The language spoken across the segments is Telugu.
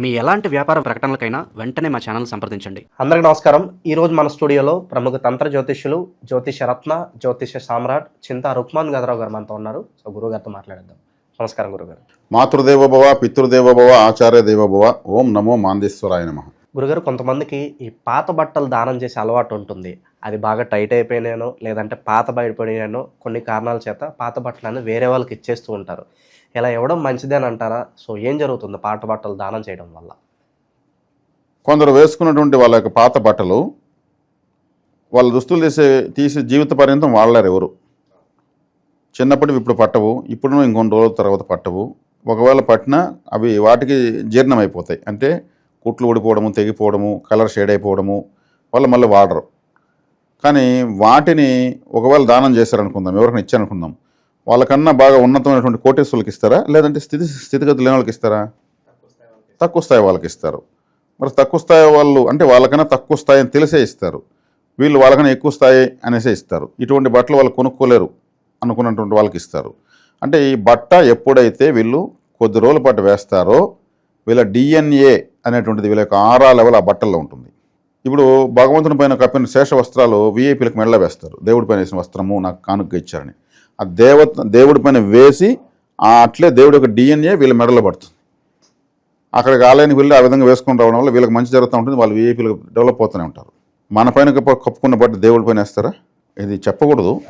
మీ ఎలాంటి వ్యాపార ప్రకటనలకైనా వెంటనే మా ఛానల్ సంప్రదించండి. అందరికీ నమస్కారం. ఈ రోజు మన స్టూడియోలో ప్రముఖ తంత్ర జ్యోతిష్యులు జ్యోతిష రత్న జ్యోతిష సామ్రాట్ చింతా రుక్మాన్ గదరావు గారు మనతో ఉన్నారు. సో గురువు గారితో మాట్లాడేద్దాం. నమస్కారం గురుగారు మాతృదేవోభవ పితృదేవోభవ ఆచార్య దేవోభవ ఓం నమో మాందేశ్వరాయ నమ. గురుగారు కొంతమందికి ఈ పాత బట్టలు దానం చేసే అలవాటు ఉంటుంది. అది బాగా టైట్ అయిపోయినానో లేదంటే పాత బయటపడినానో కొన్ని కారణాల చేత పాత బట్టలను వేరే వాళ్ళకి ఇచ్చేస్తూ ఉంటారు. ఇలా ఇవ్వడం మంచిదే అని అంటారా? సో ఏం జరుగుతుంది? పాత బట్టలు దానం చేయడం వల్ల. కొందరు వేసుకున్నటువంటి వాళ్ళ యొక్క పాత బట్టలు వాళ్ళ దుస్తులు తీసే తీసి జీవిత పర్యంతం వాడలేరు ఎవరు. చిన్నప్పటివి ఇప్పుడు పట్టవు ఇప్పుడు ఇంకొన్ని రోజుల తర్వాత పట్టవు. ఒకవేళ పట్టినా అవి వాటికి జీర్ణం అయిపోతాయి అంటే కుట్లు ఊడిపోవడము తెగిపోవడము కలర్ షేడ్ అయిపోవడము వాళ్ళు మళ్ళీ వాడరు. కానీ వాటిని ఒకవేళ దానం చేశారనుకుందాం ఎవరికైనా ఇచ్చారనుకుందాం వాళ్ళకన్నా బాగా ఉన్నతమైనటువంటి కోటేశ్వరులకు ఇస్తారా? లేదంటే స్థితి స్థితిగతి లేని వాళ్ళకి ఇస్తారా? తక్కువ స్థాయి వాళ్ళకి ఇస్తారు. మరి తక్కువ స్థాయి వాళ్ళు అంటే వాళ్ళకన్నా తక్కువ స్థాయి అని తెలిసే ఇస్తారు. వీళ్ళు వాళ్ళకన్నా ఎక్కువ స్థాయి అనేసే ఇస్తారు. ఇటువంటి బట్టలు వాళ్ళు కొనుక్కోలేరు అనుకున్నటువంటి వాళ్ళకి ఇస్తారు. అంటే ఈ బట్ట ఎప్పుడైతే వీళ్ళు కొద్ది రోజుల పాటు వేస్తారో వీళ్ళ డిఎన్ఏ అనేటువంటిది వీళ్ళ యొక్క ఆరా లెవెల్ ఆ బట్టల్లో ఉంటుంది. ఇప్పుడు భగవంతుని పైన కప్పిన శేష వస్త్రాలు విఐపీలకు మెళ్ళ వేస్తారు. దేవుడి పైన వేసిన వస్త్రము నాకు కానుక ఇచ్చారని. ఆ దేవత దేవుడి పైన వేసి అట్లే దేవుడి యొక్క డిఎన్ఏ వీళ్ళ మెడలో పడుతుంది. అక్కడికి ఆలయానికి వెళ్ళి ఆ విధంగా వేసుకొని రావడం వల్ల వీళ్ళకి మంచి జరుగుతూ ఉంటుంది వాళ్ళు వీఐపీలు డెవలప్ అవుతూనే ఉంటారు. మన పైన కప్ప- కప్పుకున్న బట్ట దేవుడి పైన వేస్తారా? ఇది చెప్పకూడదు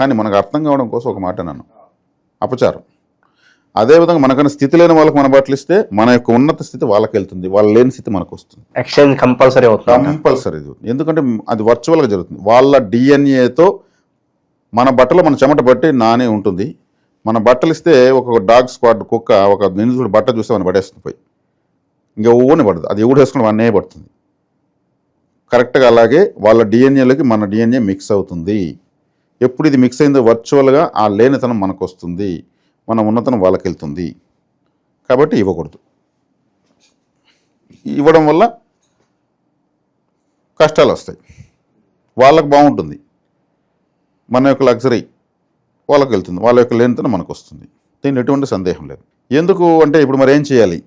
కానీ మనకు అర్థం కావడం కోసం ఒక మాట నన్ను అపచారం. అదేవిధంగా మనకన్నా స్థితి లేని వాళ్ళకి మన బట్టలు ఇస్తే మన యొక్క ఉన్నత స్థితి వాళ్ళకి వెళ్తుంది వాళ్ళ లేని స్థితి మనకు వస్తుంది. ఎక్స్చేంజ్ కంపల్సరీ అవుతుంది? కంపల్సరీ ఎందుకంటే అది వర్చువల్గా జరుగుతుంది. వాళ్ళ డిఎన్ఏతో మన బట్టలు మన చెమట బట్టి నానే ఉంటుంది. మన బట్టలు ఇస్తే ఒక డాగ్ స్క్వాడ్ కుక్క ఒక నిందితుడు బట్ట చూస్తే మనం పడేస్తుంది పోయి. ఇంకా ఊని పడదు. అది ఎవడు వేసుకుని వాడినే పడుతుంది. కరెక్ట్గా అలాగే వాళ్ళ డిఎన్ఏలోకి మన డిఎన్ఏ మిక్స్ అవుతుంది. ఎప్పుడు ఇది మిక్స్ అయిందో వర్చువల్గా ఆ లేనితనం మనకు వస్తుంది మన ఉన్నతనం వాళ్ళకి వెళ్తుంది కాబట్టి ఇవ్వకూడదు. ఇవ్వడం వల్ల కష్టాలు వస్తాయి. వాళ్ళకు బాగుంటుంది. మన యొక్క లగ్జరీ వాళ్ళకి వెళ్తుంది. వాళ్ళ యొక్క లేనితనం మనకు వస్తుంది. దీని ఎటువంటి సందేహం లేదు. ఎందుకు అంటే ఇప్పుడు మరి ఏం చేయాలి?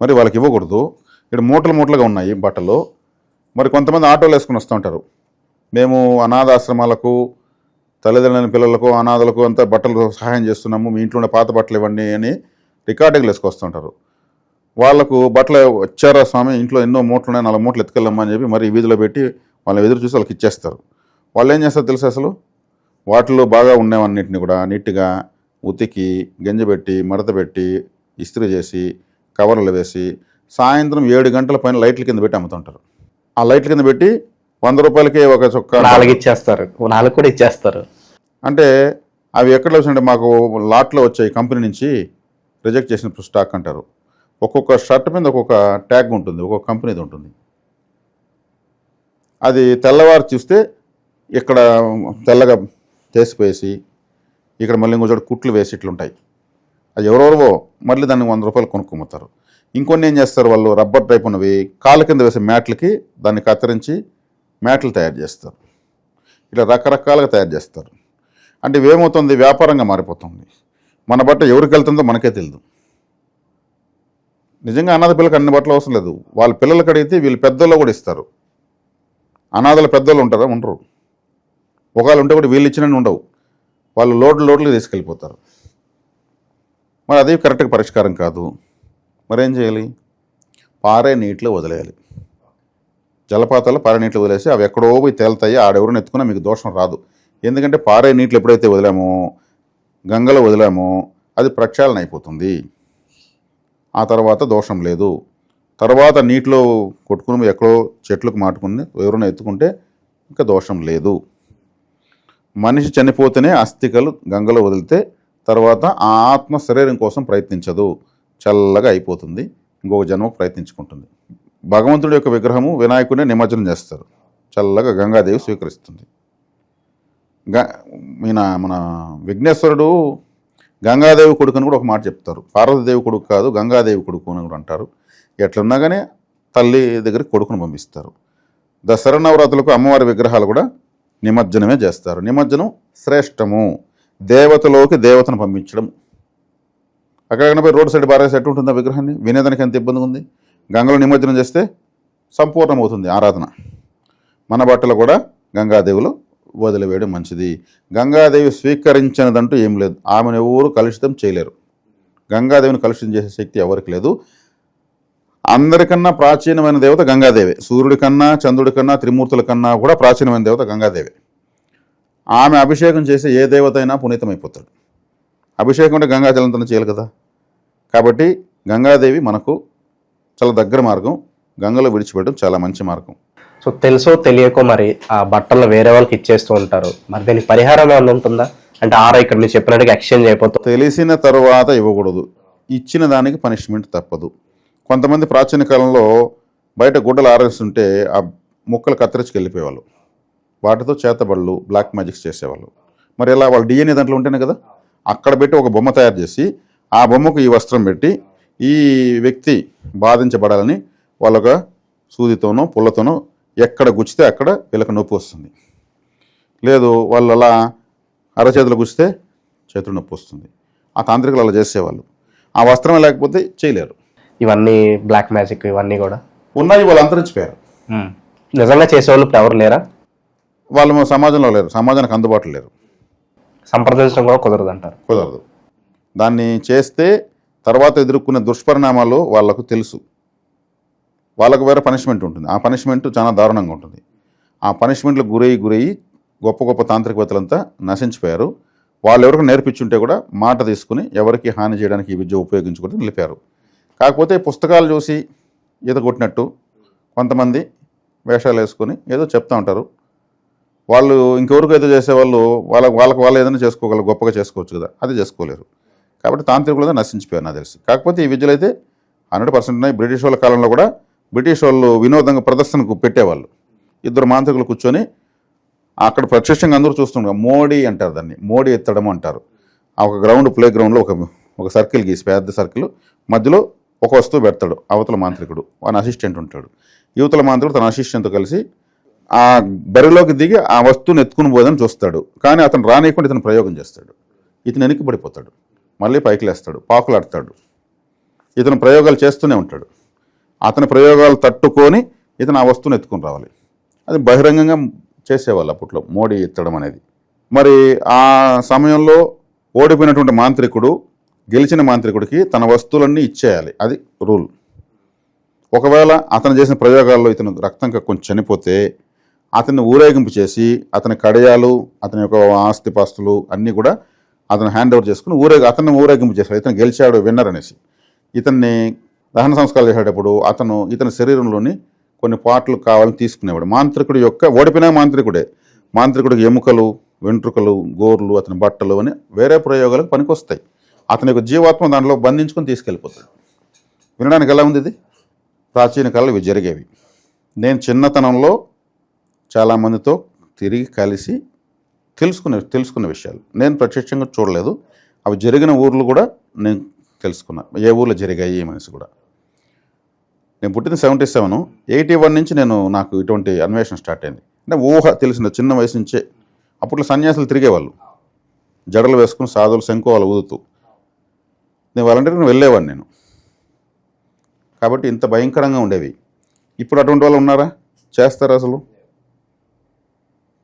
మరి వాళ్ళకి ఇవ్వకూడదు. ఇక్కడ మూటలు మూటలుగా ఉన్నాయి బట్టలు. మరి కొంతమంది ఆటోలు వేసుకుని వస్తూ ఉంటారు. మేము అనాథాశ్రమాలకు తల్లిదండ్రుల పిల్లలకు అనాథలకు అంతా బట్టలు సహాయం చేస్తున్నాము. మీ ఇంట్లో ఉన్న పాత బట్టలు ఇవ్వండి అని రికార్డింగ్లు వేసుకొస్తుంటారు వాళ్ళకు బట్టలు వచ్చారా స్వామి? ఇంట్లో ఎన్నో మూటలు ఉన్నాయి. నాలుగు మూటలు ఎత్తుకెళ్ళమ్మా అని చెప్పి మరి వీధిలో పెట్టి వాళ్ళని ఎదురు చూసి వాళ్ళకి ఇచ్చేస్తారు. వాళ్ళు ఏం చేస్తారు తెలుసు అసలు? వాటిలో బాగా ఉండేవన్నిటిని కూడా నీట్గా ఉతికి గంజపెట్టి మడత పెట్టి ఇస్త్రీ చేసి కవర్లు వేసి సాయంత్రం ఏడు గంటల పైన లైట్ల కింద పెట్టి అమ్ముతుంటారు. ఆ లైట్ల కింద పెట్టి వంద రూపాయలకి ఒక చొక్కా నాలుగు ఇచ్చేస్తారు. నాలుగు కూడా ఇచ్చేస్తారు. అంటే అవి ఎక్కడ వచ్చినట్టు మాకు లాట్లో వచ్చాయి కంపెనీ నుంచి రిజెక్ట్ చేసిన స్టాక్ అంటారు. ఒక్కొక్క షర్ట్ మీద ఒక్కొక్క ట్యాగ్ ఉంటుంది ఒక్కొక్క కంపెనీది ఉంటుంది. అది తెల్లవారు చూస్తే ఇక్కడ తెల్లగా తీసిపోయేసి ఇక్కడ మళ్ళీ ఇంకో చోట కుట్లు వేసి ఇట్లుంటాయి అది ఎవరెవరో మళ్ళీ దాన్ని వంద రూపాయలు కొనుక్కోమతారు ఇంకొన్ని ఏం చేస్తారు వాళ్ళు? రబ్బర్ టైప్ ఉన్నవి కాళ్ళ కింద వేసే మ్యాట్లకి దాన్ని కత్తిరించి మ్యాట్లు తయారు చేస్తారు. ఇట్లా రకరకాలుగా తయారు చేస్తారు. అంటే ఇవేమవుతుంది? వ్యాపారంగా మారిపోతుంది. మన బట్ట ఎవరికి వెళ్తుందో మనకే తెలియదు నిజంగా అనాథ పిల్లలకు అన్ని బట్టలు అవసరం లేదు. వాళ్ళ పిల్లలకి అడిగితే వీళ్ళు పెద్దోళ్ళు కూడా ఇస్తారు. అనాథల పెద్దోళ్ళు ఉంటారా? ఉండరు. ఒకవేళ ఉంటే కూడా వీళ్ళు ఇచ్చినవి ఉండవు. వాళ్ళు లోడ్లు లోడ్లు తీసుకెళ్ళిపోతారు. మరి అది కరెక్ట్గా పరిష్కారం కాదు. మరేం చేయాలి? పారే నీటిలో వదిలేయాలి. జలపాతాలు పారే నీటిలో వదిలేసి అవి ఎక్కడో పోయి తేలుతాయి ఆడెవరిని ఎత్తుకున్నా మీకు దోషం రాదు. ఎందుకంటే పారే నీటిలో ఎప్పుడైతే వదిలామో గంగలో వదిలామో అది ప్రక్షాళన అయిపోతుంది. ఆ తర్వాత దోషం లేదు. తర్వాత నీటిలో కొట్టుకుని ఎక్కడో చెట్లకు మాటుకుని ఎవరైనా ఎత్తుకుంటే ఇంకా దోషం లేదు. మనిషి చనిపోతేనే అస్థికలు గంగలో వదిలితే తర్వాత ఆ ఆత్మ శరీరం కోసం ప్రయత్నించదు. చల్లగా అయిపోతుంది. ఇంకొక జన్మకు ప్రయత్నించుకుంటుంది. భగవంతుడి యొక్క విగ్రహము వినాయకుడిని నిమజ్జనం చేస్తారు. చల్లగా గంగాదేవి స్వీకరిస్తుంది. గ ఈయన మన విఘ్నేశ్వరుడు గంగాదేవి కొడుకు అని కూడా ఒక మాట చెప్తారు. పార్వతీదేవి కొడుకు కాదు గంగాదేవి కొడుకు అని కూడా అంటారు. ఎట్లున్నా కానీ తల్లి దగ్గరికి కొడుకును పంపిస్తారు. దసరా నవరాత్రులకు అమ్మవారి విగ్రహాలు కూడా నిమజ్జనమే చేస్తారు. నిమజ్జనం శ్రేష్టము. దేవతలోకి దేవతను పంపించడం. అక్కడ పోయి రోడ్ సైడ్ బారేసి ఎట్టు ఉంటుందా విగ్రహాన్ని? వినేదానికి ఎంత ఇబ్బంది ఉంది? గంగలో నిమజ్జనం చేస్తే సంపూర్ణమవుతుంది ఆరాధన. మన బట్టలు కూడా గంగాదేవిలో వదిలివేయడం మంచిది. గంగాదేవి స్వీకరించినదంటూ ఏం లేదు. ఆమెను ఎవరు కలుషితం చేయలేరు. గంగాదేవిని కలుషితం చేసే శక్తి ఎవరికి లేదు. అందరికన్నా ప్రాచీనమైన దేవత గంగాదేవి. సూర్యుడి కన్నా చంద్రుడి కన్నా త్రిమూర్తుల కన్నా కూడా ప్రాచీనమైన దేవత గంగాదేవి. ఆమె అభిషేకం చేసే ఏ దేవత అయినా పునీతమైపోతాడు. అభిషేకం అంటే గంగాజలంతో చేయాలి కదా. కాబట్టి గంగాదేవి మనకు చాలా దగ్గర మార్గం గంగలో విడిచిపెట్టడం చాలా మంచి మార్గం. సో తెలుసో తెలియకో మరి ఆ బట్టలు వేరే వాళ్ళకి ఇచ్చేస్తూ ఉంటారు. మరి దీనికి పరిహారం ఏమైనా ఉంటుందా? అంటే ఆరో ఇక్కడ మీరు చెప్పినట్టుగా ఎక్స్చేంజ్ అయిపోతుంది తెలిసిన తరువాత ఇవ్వకూడదు. ఇచ్చిన దానికి పనిష్మెంట్ తప్పదు. కొంతమంది ప్రాచీన కాలంలో బయట గుడ్డలు ఆరేస్తుంటే ఆ ముక్కలు కత్తిరించి వెళ్ళిపోయేవాళ్ళు. వాటితో చేతబళ్ళు బ్లాక్ మ్యాజిక్స్ చేసేవాళ్ళు. మరి ఇలా వాళ్ళు డిఎన్ఏ దాంట్లో ఉంటేనే కదా? అక్కడ పెట్టి ఒక బొమ్మ తయారు చేసి ఆ బొమ్మకు ఈ వస్త్రం పెట్టి ఈ వ్యక్తి బాధించబడాలని వాళ్ళొక సూదితోనో పుల్లతోనో ఎక్కడ గుచ్చితే అక్కడ వీళ్ళకి నొప్పి వస్తుంది. లేదు వాళ్ళు అలా అరచేతులు గుచ్చితే చేతులు నొప్పి వస్తుంది. ఆ తాంత్రికులు అలా చేసేవాళ్ళు. ఆ వస్త్రం లేకపోతే చేయలేరు. ఇవన్నీ బ్లాక్ మ్యాజిక్ ఇవన్నీ కూడా. ఉన్నాయి వాళ్ళు అంతరించిపోయారు నిజంగా చేసేవాళ్ళు ఇప్పుడు ఎవరు లేరా? వాళ్ళు సమాజంలో లేరు. సమాజానికి అందుబాటులో లేరు. సంప్రదించడం కూడా కుదరదు అంటారు కుదరదు. దాన్ని చేస్తే తర్వాత ఎదుర్కొనే దుష్పరిణామాలు వాళ్ళకు తెలుసు. వాళ్ళకు వేరే పనిష్మెంట్ ఉంటుంది. ఆ పనిష్మెంట్ చాలా దారుణంగా ఉంటుంది. ఆ పనిష్మెంట్లకు గురయ్యి గురయ్యి గొప్ప గొప్ప తాంత్రికవేత్తలంతా నశించిపోయారు. వాళ్ళు ఎవరికి నేర్పించుంటే కూడా మాట తీసుకుని ఎవరికి హాని చేయడానికి ఈ విద్య ఉపయోగించుకుంటూ నిలిపారు. కాకపోతే పుస్తకాలు చూసి ఈత కొట్టినట్టు కొంతమంది వేషాలు వేసుకొని ఏదో చెప్తా ఉంటారు. వాళ్ళు ఇంకెవరికి ఏదో చేసేవాళ్ళు వాళ్ళ వాళ్ళకి వాళ్ళు ఏదైనా చేసుకోగలరు గొప్పగా చేసుకోవచ్చు కదా. అది చేసుకోలేరు. కాబట్టి తాంత్రికులుగా నశించిపోయారు నాకు తెలిసి. కాకపోతే ఈ విద్యలు అయితే హండ్రెడ్ పర్సెంట్ ఉన్నాయి. బ్రిటిష్ వాళ్ళ కాలంలో కూడా బ్రిటిష్ వాళ్ళు వినోదంగా ప్రదర్శనకు పెట్టేవాళ్ళు. ఇద్దరు మాంత్రికులు కూర్చొని అక్కడ ప్రత్యక్షంగా అందరూ చూస్తుండగా మోడీ అంటారు దాన్ని. మోడీ ఎత్తడం అంటారు. ఆ ఒక గ్రౌండ్ ప్లే గ్రౌండ్లో ఒక ఒక సర్కిల్ గీసి పెద్ద సర్కిల్. మధ్యలో ఒక వస్తువు పెడతాడు అవతల మాంత్రికుడు వాని అసిస్టెంట్ ఉంటాడు. యువతల మాంత్రికుడు తన అసిస్టెంట్తో కలిసి ఆ బరిలోకి దిగి ఆ వస్తువుని ఎత్తుకుని పోదని చూస్తాడు. కానీ అతను రానియకుండా ఇతను ప్రయోగం చేస్తాడు. ఇతను వెనక్కి పడిపోతాడు మళ్ళీ పైకి లేస్తాడు పాకులాడతాడు. ఇతను ప్రయోగాలు చేస్తూనే ఉంటాడు. అతని ప్రయోగాలు తట్టుకొని ఇతను ఆ వస్తువుని ఎత్తుకుని రావాలి. అది బహిరంగంగా చేసేవాళ్ళు అప్పట్లో మోడీ ఎత్తడం అనేది. మరి ఆ సమయంలో ఓడిపోయినటువంటి మాంత్రికుడు గెలిచిన మాంత్రికుడికి తన వస్తువులన్నీ ఇచ్చేయాలి. అది రూల్. ఒకవేళ అతను చేసిన ప్రయోగాల్లో ఇతను రక్తం కొంచెం చనిపోతే అతన్ని ఊరేగింపు చేసి అతని కడయాలు అతని యొక్క ఆస్తిపాస్తులు అన్నీ కూడా అతను హ్యాండ్ ఓవర్ చేసుకుని ఊరేగి అతన్ని ఊరేగింపు చేశాడు ఇతను గెలిచాడు విన్నర్ అనేసి. ఇతన్ని దహన సంస్కారాలు చేసేటప్పుడు అతను ఇతని శరీరంలోని కొన్ని పాటలు కావాలని తీసుకునేవాడు. మాంత్రికుడి యొక్క ఓడిపోయిన మాంత్రికుడే. మాంత్రికుడికి ఎముకలు వెంట్రుకలు గోర్లు అతని బట్టలు అని వేరే ప్రయోగాలకు పనికొస్తాయి. అతని యొక్క జీవాత్మ దాంట్లో బంధించుకొని తీసుకెళ్ళిపోతాడు. వినడానికి ఎలా ఉంది ఇది? ప్రాచీన కాలంలో ఇవి జరిగేవి. నేను చిన్నతనంలో చాలామందితో తిరిగి కలిసి తెలుసుకునే తెలుసుకున్న విషయాలు. నేను ప్రత్యక్షంగా చూడలేదు. అవి జరిగిన ఊర్లు కూడా నేను తెలుసుకున్నా. ఏ ఊర్లో జరిగాయి ఏ మనిషి కూడా. నేను పుట్టింది సెవెంటీ సెవెన్. ఎయిటీ వన్ నుంచి నేను నాకు ఇటువంటి అన్వేషణ స్టార్ట్ అయింది. అంటే ఊహ తెలిసిన చిన్న వయసు నుంచే. అప్పట్లో సన్యాసులు తిరిగేవాళ్ళు. జడలు వేసుకుని సాధువులు శంకువాలు ఊదుతూ. నేను వాలంటీర్గా వెళ్ళేవాడిని నేను. కాబట్టి ఇంత భయంకరంగా ఉండేవి. ఇప్పుడు అటువంటి వాళ్ళు ఉన్నారా? చేస్తారు అసలు?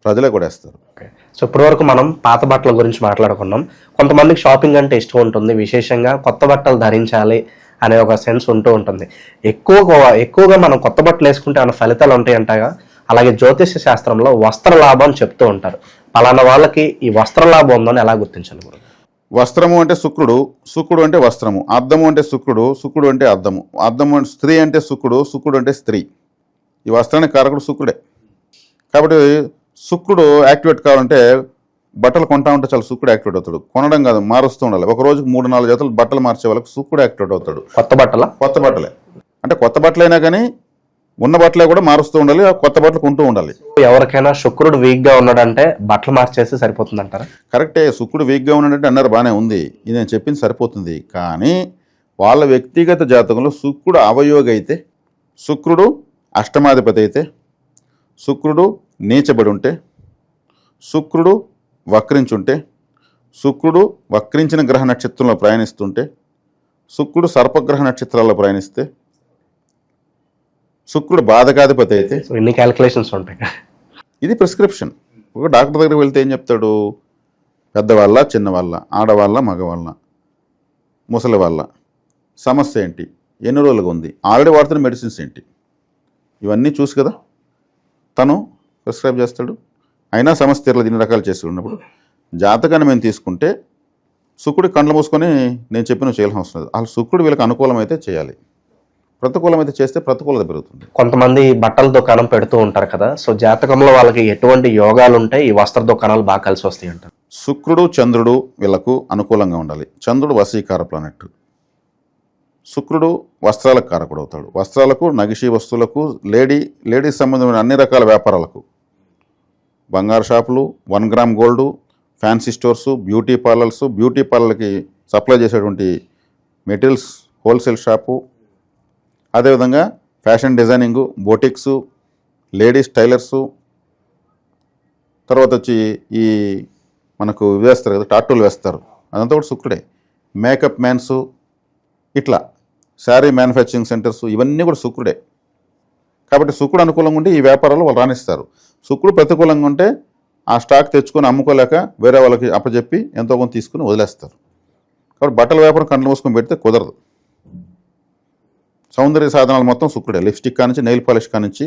ప్రజలే కూడా వేస్తారు ఓకే సో ఇప్పటివరకు మనం పాత బట్టల గురించి మాట్లాడుకున్నాం. కొంతమందికి షాపింగ్ అంటే ఇష్టం ఉంటుంది. విశేషంగా కొత్త బట్టలు ధరించాలి అనే ఒక సెన్స్ ఉంటూ ఉంటుంది. ఎక్కువగా ఎక్కువగా మనం కొత్త బట్టలు వేసుకుంటే అన్న ఫలితాలు ఉంటాయి అంటగా అలాగే జ్యోతిష శాస్త్రంలో వస్త్ర లాభం చెప్తూ ఉంటారు. పలానా వాళ్ళకి ఈ వస్త్ర లాభం ఉందని ఎలా గుర్తించాలి గురు వస్త్రము అంటే శుక్రుడు శుక్రుడు అంటే వస్త్రము. అద్దము అంటే శుక్రుడు శుక్రుడు అంటే అద్దము. అద్దము అంటే స్త్రీ అంటే శుక్రుడు శుక్రుడు అంటే స్త్రీ. ఈ వస్త్రానికి కారకుడు శుక్రుడే. కాబట్టి శుక్రుడు యాక్టివేట్ కావాలంటే బట్టలు కొంటా ఉంటే చాలా శుక్రుడు యాక్టివేట్ అవుతాడు. కొనడం కాదు మారుస్తూ ఉండాలి. ఒక రోజుకి మూడు నాలుగు జతలు బట్టలు మార్చే వాళ్ళకి శుక్రుడు యాక్టివేట్ అవుతాడు. కొత్త బట్టల? కొత్త బట్టలే. అంటే కొత్త బట్టలైనా కానీ ఉన్న బట్టలే కూడా మారుస్తూ ఉండాలి కొత్త బట్టలు కొంటూ ఉండాలి. ఎవరికైనా శుక్రుడు వీక్గా ఉన్నాడంటే బట్టలు మార్చేస్తే సరిపోతుంది అంటారా కరెక్టే శుక్రుడు వీక్గా ఉన్నట్టు అన్నారు బాగానే ఉంది. ఇది నేను చెప్పింది సరిపోతుంది. కానీ వాళ్ళ వ్యక్తిగత జాతకంలో శుక్రుడు అవయోగి అయితే శుక్రుడు అష్టమాధిపతి అయితే శుక్రుడు నీచబడి ఉంటే శుక్రుడు వక్రించుంటే శుక్రుడు వక్రించిన గ్రహ నక్షత్రంలో ప్రయాణిస్తుంటే శుక్రుడు సర్పగ్రహ నక్షత్రాల్లో ప్రయాణిస్తే శుక్రుడు బాధకాధిపతి అయితే సో ఇన్ని క్యాలిక్యులేషన్స్ ఉంటాయి. ఇది ప్రిస్క్రిప్షన్ ఒక డాక్టర్ దగ్గరికి వెళ్తే ఏం చెప్తాడు? పెద్దవాళ్ళ చిన్నవాళ్ళ ఆడవాళ్ళ మగవాళ్ళ ముసలి వాళ్ళ సమస్య ఏంటి? ఎన్ని రోజులుగా ఉంది? ఆల్రెడీ వాడుతున్న మెడిసిన్స్ ఏంటి? ఇవన్నీ చూసి కదా తను ప్రిస్క్రైబ్ చేస్తాడు. అయినా సమస్య తీరలేదు ఇన్ని రకాలు చేసి ఉన్నప్పుడు. జాతకాన్ని మేము తీసుకుంటే శుక్రుడి కండ్లు మూసుకొని నేను చెప్పిన చేయాల్సిన అవసరం లేదు అసలు శుక్రుడు వీళ్ళకి అనుకూలమైతే చేయాలి. ప్రతికూలమైతే చేస్తే ప్రతికూలత పెరుగుతుంది. కొంతమంది బట్టల దుకాణం పెడుతూ ఉంటారు కదా సో జాతకంలో వాళ్ళకి ఎటువంటి యోగాలు ఉంటాయి ఈ వస్త్ర దుకాణాలు బాగా కలిసి వస్తాయి అంటారు. శుక్రుడు చంద్రుడు వీళ్ళకు అనుకూలంగా ఉండాలి. చంద్రుడు వశీకార ప్లానెట్ శుక్రుడు వస్త్రాలకు కారకుడు అవుతాడు. వస్త్రాలకు నగిషి వస్తువులకు లేడీ లేడీస్ సంబంధమైన అన్ని రకాల వ్యాపారాలకు. బంగారు షాపులు one gram gold fancy stores beauty parlours beauty పార్లర్కి సప్లై చేసేటువంటి మెటీరియల్స్ హోల్సేల్ షాపు అదేవిధంగా fashion designing boutiques ladies tailors తర్వాత వచ్చి ఈ మనకు వేస్తారు కదా టాటూలు వేస్తారు. అదంతా కూడా శుక్రుడే మేకప్ మ్యాన్స్ ఇట్లా. శారీ మ్యానుఫ్యాక్చరింగ్ సెంటర్స్ ఇవన్నీ కూడా శుక్రుడే కాబట్టి శుక్రుడు అనుకూలంగా ఉంటే ఈ వ్యాపారాలు వాళ్ళు రాణిస్తారు. శుక్రుడు ప్రతికూలంగా ఉంటే ఆ స్టాక్ తెచ్చుకొని అమ్ముకోలేక వేరే వాళ్ళకి అప్పచెప్పి ఎంతో కొంత తీసుకుని వదిలేస్తారు. కాబట్టి బట్టల వ్యాపారం కండ్లు మూసుకొని పెడితే కుదరదు. సౌందర్య సాధనాలు మొత్తం శుక్రుడే లిప్స్టిక్ కానించి నెయిల్ పాలిష్ కానించి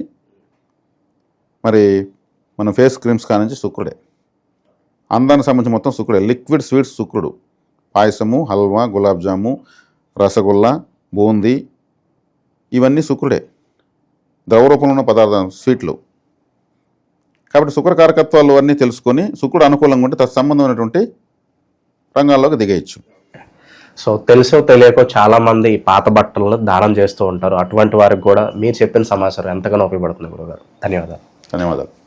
మరి మన ఫేస్ క్రీమ్స్ కానించి శుక్రుడే అందానికి సంబంధించి మొత్తం శుక్రుడే లిక్విడ్ స్వీట్స్ శుక్రుడు పాయసము హల్వా గులాబ్ జాము రసగుల్లా బూందీ ఇవన్నీ శుక్రుడే ద్రవ రూపంలో ఉన్న పదార్థాలు స్వీట్లు. కాబట్టి శుక్ర కారకత్వాలు అన్నీ తెలుసుకొని శుక్రుడు అనుకూలంగా ఉంటే తత్సంబంధమైనటువంటి రంగాల్లోకి దిగేయచ్చు. సో తెలుసో తెలియకో చాలామంది ఈ పాత బట్టలను దానం చేస్తూ ఉంటారు. అటువంటి వారికి కూడా మీరు చెప్పిన సమాచారం ఎంతగానో ఉపయోగపడుతుంది గురుగారు ధన్యవాదాలు. ధన్యవాదాలు.